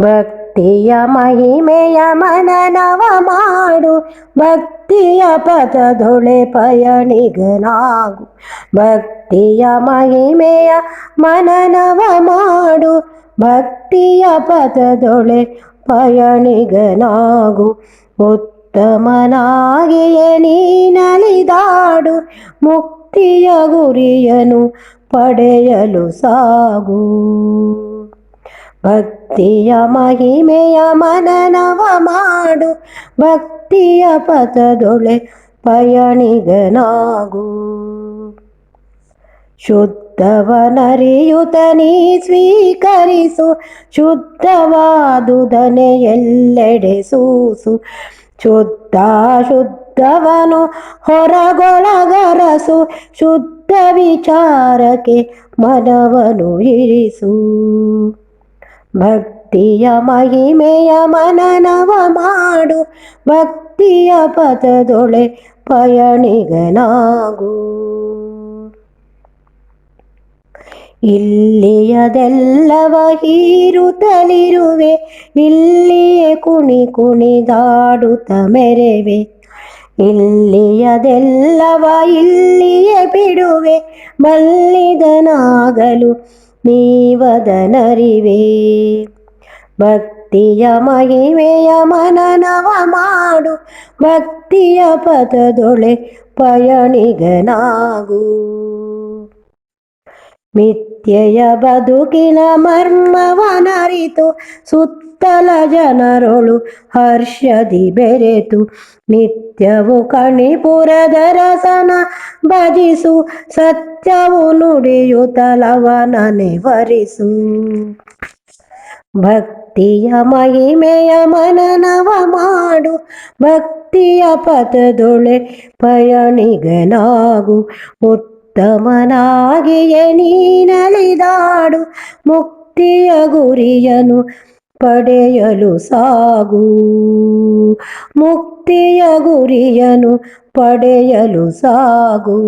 ಭಕ್ತಿಯ ಮಹಿಮೆಯ ಮನನವ ಮಾಡು. ಭಕ್ತಿಯ ಪದದೊಳೆ ಪಯಣಿಗನಾಗು ಭಕ್ತಿಯ ಮಹಿಮೆಯ ಮನನವ ಮಾಡು. ಭಕ್ತಿಯ ಪದದೊಳೆ ಪಯಣಿಗನಾಗು ಉತ್ತಮನಾಗಿಯೇ ನೀನಲಿದಾಡು ಮುಕ್ತಿಯ ಗುರಿಯನು ಪಡೆಯಲು ಸಾಗು. ಭಕ್ತಿಯ ಮಹಿಮೆಯ ಮನನವ ಮಾಡು, ಭಕ್ತಿಯ ಪಥದೊಳೆ ಪಯಣಿಗನಾಗು. ಶುದ್ಧವನರಿಯುತ ನೀ ಸ್ವೀಕರಿಸು, ಶುದ್ಧವಾದುದನೆ ಎಲ್ಲೆಡೆ ಸೂಸು. ಶುದ್ಧ ಶುದ್ಧವನು ಹೊರಗೊಳಗರಸು, ಶುದ್ಧ ವಿಚಾರಕ್ಕೆ ಮನವನು ಇರಿಸು. ಭಕ್ತಿಯ ಮಹಿಮೆಯ ಮನನವ ಮಾಡು, ಭಕ್ತಿಯ ಪದದೊಳೆ ಪಯಣಿಗನಾಗು. ಇಲ್ಲಿಯದೆಲ್ಲವ ಹೀರುತ್ತಲಿರುವೆ, ಇಲ್ಲಿಯೇ ಕುಣಿ ಕುಣಿದಾಡುತ್ತ ಮೆರೆವೆ. ಇಲ್ಲಿಯದೆಲ್ಲವ ಇಲ್ಲಿಯೇ ಬಿಡುವೆ ಬಲ್ಲಿದನಾಗಲು ನೀವದನರಿವೆ. ಭಕ್ತಿಯ ಮಹಿಮೆಯ ಮನನವ ಮಾಡು ಭಕ್ತಿಯ ಪದದೊಳೆ ಪಯಣಿಗನಾಗು. ಮಿಥ್ಯೆಯ ಬದುಕಿನ ಮರ್ಮವನರಿತು, ಸುತ್ತಲ ಜನರೊಳು ಹರ್ಷದಿ ಬೆರೆತು. ನಿತ್ಯವು ಕಣಿಪುರದ ರಸನ ಭಜಿಸು, ಸತ್ಯವು ನುಡಿಯುತ್ತಲವನನೆ ವರಿಸು. ಭಕ್ತಿಯ ಮಹಿಮೆಯ ಮನನವ ಮಾಡು, ಭಕ್ತಿಯ ಪಥದೊಳೆ ಪಯಣಿಗನಾಗು. ಉತ್ತಮನಾಗಿಯೇ ನೀನಲಿದಾಡು ಮುಕ್ತಿಯ ಗುರಿಯನು ಪಡೆಯಲು ಸಾಗು. ಮುಕ್ತಿಯ ಗುರಿಯನು ಪಡೆಯಲು ಸಾಗು.